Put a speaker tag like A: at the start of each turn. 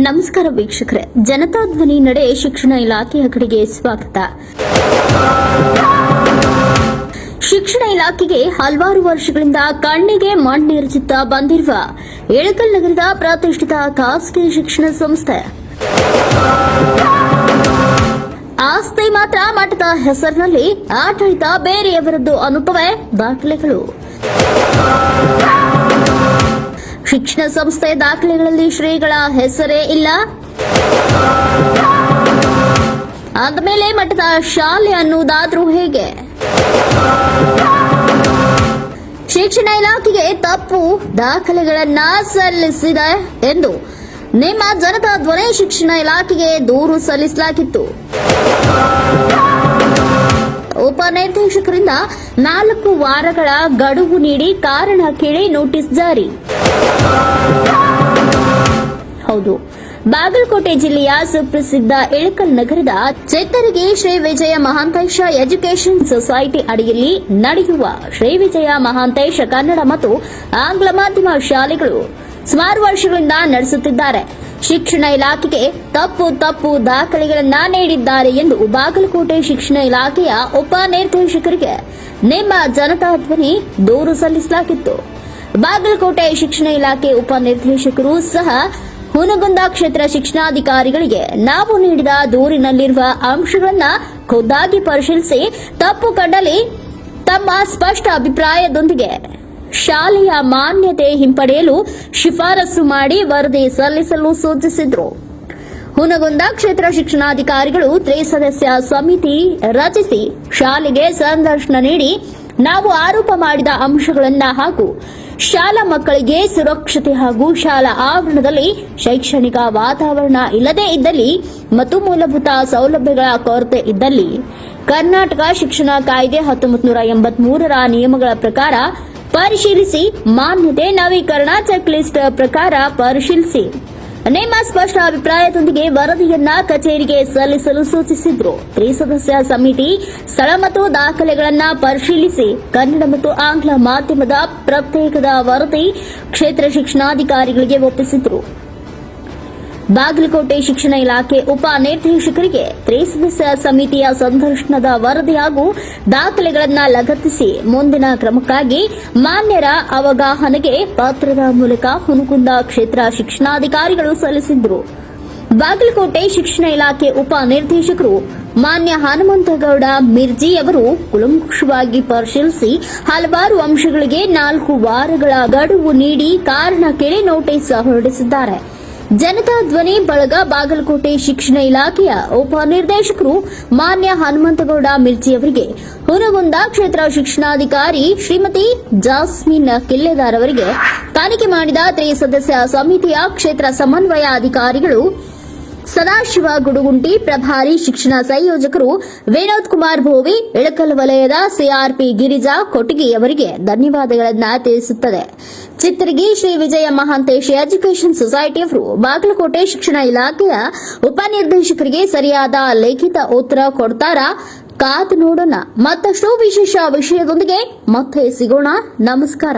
A: ನಮಸ್ಕಾರ ವೀಕ್ಷಕರೇ. ಜನತಾ ಧ್ವನಿ ನಡೆ ಶಿಕ್ಷಣ ಇಲಾಖೆಯ ಕಡೆಗೆ ಸ್ವಾಗತ. ಶಿಕ್ಷಣ ಇಲಾಖೆಗೆ ಹಲವಾರು ವರ್ಷಗಳಿಂದ ಕಣ್ಣಿಗೆ ಮಣ್ಣೆರಚುತ್ತಾ ಬಂದಿರುವ ಎಳಕಲ್ ನಗರದ ಪ್ರತಿಷ್ಠಿತ ಖಾಸಗಿ ಶಿಕ್ಷಣ ಸಂಸ್ಥೆ. ಆಸ್ತಿ ಮಾತ್ರ ಮಠದ ಹೆಸರಿನಲ್ಲಿ ಆಡಳಿತ ಬೇರೆಯವರದ್ದು ಅನುಭವ, ದಾಖಲೆಗಳು. ಶಿಕ್ಷಣ ಸಂಸ್ಥೆ ದಾಖಲೆಗಳಲ್ಲಿ ಶ್ರೀಗಳ ಹೆಸರೇ ಇಲ್ಲ. ಆದಮೇಲೆ ಮಠದ ಶಾಲೆ ಅನ್ನುವುದಾದ್ರೂ ಹೇಗೆ? ಶಿಕ್ಷಣ ಇಲಾಖೆಗೆ ತಪ್ಪು ದಾಖಲೆಗಳನ್ನ ಸಲ್ಲಿಸಿದೆ ಎಂದು ನಿಮ್ಮ ಜನತಾ ಧ್ವನಿ ಶಿಕ್ಷಣ ಇಲಾಖೆಗೆ ದೂರು ಸಲ್ಲಿಸಲಾಗಿತ್ತು. ಉಪನಿರ್ದೇಶಕರಿಂದ ನಾಲ್ಕು ವಾರಗಳ ಗಡುವು ನೀಡಿ ಕಾರಣ ಕೇಳಿ ನೋಟಿಸ್ ಜಾರಿ. ಹೌದು. ಬಾಗಲಕೋಟೆ ಜಿಲ್ಲೆಯ ಸುಪ್ರಸಿದ್ಧ ಇಳಕಲ್ ನಗರದ ಚೇತರಿಗೆ ಶ್ರೀ ವಿಜಯ ಮಹಾಂತೇಶ ಎಜುಕೇಷನ್ ಸೊಸೈಟಿ ಅಡಿಯಲ್ಲಿ ನಡೆಯುವ ಶ್ರೀ ವಿಜಯ ಮಹಾಂತೇಶ ಕನ್ನಡ ಮತ್ತು ಆಂಗ್ಲ ಮಾಧ್ಯಮ ಶಾಲೆಗಳು ಸುಮಾರು ವರ್ಷಗಳಿಂದ ನಡೆಸುತ್ತಿದ್ದಾರೆ. ಶಿಕ್ಷಣ ಇಲಾಖೆಗೆ ತಪ್ಪು ತಪ್ಪು ದಾಖಲೆಗಳನ್ನ ನೀಡಿದ್ದಾರೆ ಎಂದು ಬಾಗಲಕೋಟೆ ಶಿಕ್ಷಣ ಇಲಾಖೆಯ ಉಪನಿರ್ದೇಶಕರಿಗೆ ನಿಮ್ಮ ಜನತಾ ಧ್ವನಿ ದೂರು ಸಲ್ಲಿಸಲಾಗಿತ್ತು. ಬಾಗಲಕೋಟೆ ಶಿಕ್ಷಣ ಇಲಾಖೆ ಉಪನಿರ್ದೇಶಕರು ಸಹ ಹುನಗುಂದ ಕ್ಷೇತ್ರ ಶಿಕ್ಷಣಾಧಿಕಾರಿಗಳಿಗೆ ನಾವು ನೀಡಿದ ದೂರಿನಲ್ಲಿರುವ ಅಂಶಗಳನ್ನ ಖುದ್ದಾಗಿ ಪರಿಶೀಲಿಸಿ ತಪ್ಪು ಕಂಡಲ್ಲಿ ತಮ್ಮ ಸ್ಪಷ್ಟ ಅಭಿಪ್ರಾಯದೊಂದಿಗೆ ಶಾಲೆಯ ಮಾನ್ಯತೆ ಹಿಂಪಡೆಯಲು ಶಿಫಾರಸು ಮಾಡಿ ವರದಿ ಸಲ್ಲಿಸಲು ಸೂಚಿಸಿದರು. ಹುನಗುಂದ ಕ್ಷೇತ್ರ ಶಿಕ್ಷಣಾಧಿಕಾರಿಗಳು ತ್ರಿಸದಸ್ಯ ಸಮಿತಿ ರಚಿಸಿ ಶಾಲೆಗೆ ಸಂದರ್ಶನ ನೀಡಿ ನಾವು ಆರೋಪ ಮಾಡಿದ ಅಂಶಗಳನ್ನ ಹಾಗೂ ಶಾಲಾ ಮಕ್ಕಳಿಗೆ ಸುರಕ್ಷತೆ ಹಾಗೂ ಶಾಲಾ ಆವರಣದಲ್ಲಿ ಶೈಕ್ಷಣಿಕ ವಾತಾವರಣ ಇಲ್ಲದೇ ಇದ್ದಲ್ಲಿ ಮತ್ತು ಮೂಲಭೂತ ಸೌಲಭ್ಯಗಳ ಕೊರತೆ ಇದ್ದಲ್ಲಿ. ಕರ್ನಾಟಕ ಶಿಕ್ಷಣ ಕಾಯ್ದೆ ಹತ್ತೊಂಬತ್ತು ನೂರ ನಿಯಮಗಳ ಪ್ರಕಾರ ಪರಿಶೀಲಿಸಿ ಮಾನ್ಯತೆ ನವೀಕರಣ ಚೆಕ್ ಲಿಸ್ಟ್ ಪ್ರಕಾರ ಪರಿಶೀಲಿಸಿ. ನಿಮ್ಮ ಸ್ಪಷ್ಟ ಅಭಿಪ್ರಾಯದೊಂದಿಗೆ ವರದಿಯನ್ನ ಕಚೇರಿಗೆ ಸಲ್ಲಿಸಲು ಸೂಚಿಸಿದ್ರು. ತ್ರಿಸದಸ್ಯ ಸಮಿತಿ ಸ್ಥಳ ಮತ್ತು ದಾಖಲೆಗಳನ್ನ ಪರಿಶೀಲಿಸಿ. ಕನ್ನಡ ಮತ್ತು ಆಂಗ್ಲ ಮಾಧ್ಯಮದ ಪ್ರತ್ಯೇಕದ ವರದಿ ಕ್ಷೇತ್ರ ಶಿಕ್ಷಣಾಧಿಕಾರಿಗಳಿಗೆ ಒಪ್ಪಿಸಿದ್ರು. ಬಾಗಲಕೋಟೆ ಶಿಕ್ಷಣ ಇಲಾಖೆ ಉಪ ನಿರ್ದೇಶಕರಿಗೆ ತ್ರಿಸದಸ್ಯ ಸಮಿತಿಯ ಸಂದರ್ಶನದ ವರದಿ ಹಾಗೂ ದಾಖಲೆಗಳನ್ನು ಲಗತ್ತಿಸಿ ಮುಂದಿನ ಕ್ರಮಕ್ಕಾಗಿ ಮಾನ್ಯರ ಅವಗಾಹನೆಗೆ ಪತ್ರದ ಮೂಲಕ ಹುನಗುಂದ ಕ್ಷೇತ್ರ ಶಿಕ್ಷಣಾಧಿಕಾರಿಗಳು ಸಲ್ಲಿಸಿದ್ರು. ಬಾಗಲಕೋಟೆ ಶಿಕ್ಷಣ ಇಲಾಖೆ ಉಪ ನಿರ್ದೇಶಕರು ಮಾನ್ಯ ಹನುಮಂತಗೌಡ ಮಿರ್ಜಿ ಅವರು ಕುಲಂಕುಷವಾಗಿ ಪರಿಶೀಲಿಸಿ ಹಲವಾರು ಅಂಶಗಳಿಗೆ ನಾಲ್ಕು ವಾರಗಳ ಗಡುವು ನೀಡಿ ಕಾರಣ ಕೇಳಿ ನೋಟಿಸ್ ಹೊರಡಿಸಿದ್ದಾರೆ. ಜನತಾ ಧ್ವನಿ ಬಳಗ ಬಾಗಲಕೋಟೆ ಶಿಕ್ಷಣ ಇಲಾಖೆಯ ಉಪನಿರ್ದೇಶಕರು ಮಾನ್ಯ ಹನುಮಂತಗೌಡ ಮಿರ್ಜಿ ಅವರಿಗೆ ಹುನಗುಂದ ಕ್ಷೇತ್ರ ಶಿಕ್ಷಣಾಧಿಕಾರಿ ಶ್ರೀಮತಿ ಜಾಸ್ಮಿನ್ ಕಿಲ್ಲೆದಾರ್ ಅವರಿಗೆ ತನಿಖೆ ಮಾಡಿದ ತ್ರಿಸದಸ್ಯ ಸಮಿತಿಯ ಕ್ಷೇತ್ರ ಸಮನ್ವಯ ಅಧಿಕಾರಿಗಳು ಸದಾಶಿವ ಗುಡುಗುಂಟಿ ಪ್ರಭಾರಿ ಶಿಕ್ಷಣ ಸಂಯೋಜಕರು ವಿನೋದ್ ಕುಮಾರ್ ಭೋವಿ, ಇಳಕಲ್ ವಲಯದ ಸಿಆರ್ಪಿ ಗಿರಿಜಾ ಕೊಟ್ಟಿಗೆ ಅವರಿಗೆ ಧನ್ಯವಾದಗಳನ್ನು ತಿಳಿಸುತ್ತದೆ. ಚಿತ್ರಗಿ ಶ್ರೀ ವಿಜಯ ಮಹಾಂತೇಶ ಎಜುಕೇಷನ್ ಸೊಸೈಟಿ ಅವರು ಬಾಗಲಕೋಟೆ ಶಿಕ್ಷಣ ಇಲಾಖೆಯ ಉಪನಿರ್ದೇಶಕರಿಗೆ ಸರಿಯಾದ ಲಿಖಿತ ಉತ್ತರ ಕೊಡ್ತಾರಾ? ಕಾದು ನೋಡೋಣ. ಮತ್ತಷ್ಟು ವಿಶೇಷ ವಿಷಯದೊಂದಿಗೆ ಮತ್ತೆ ಸಿಗೋಣ. ನಮಸ್ಕಾರ.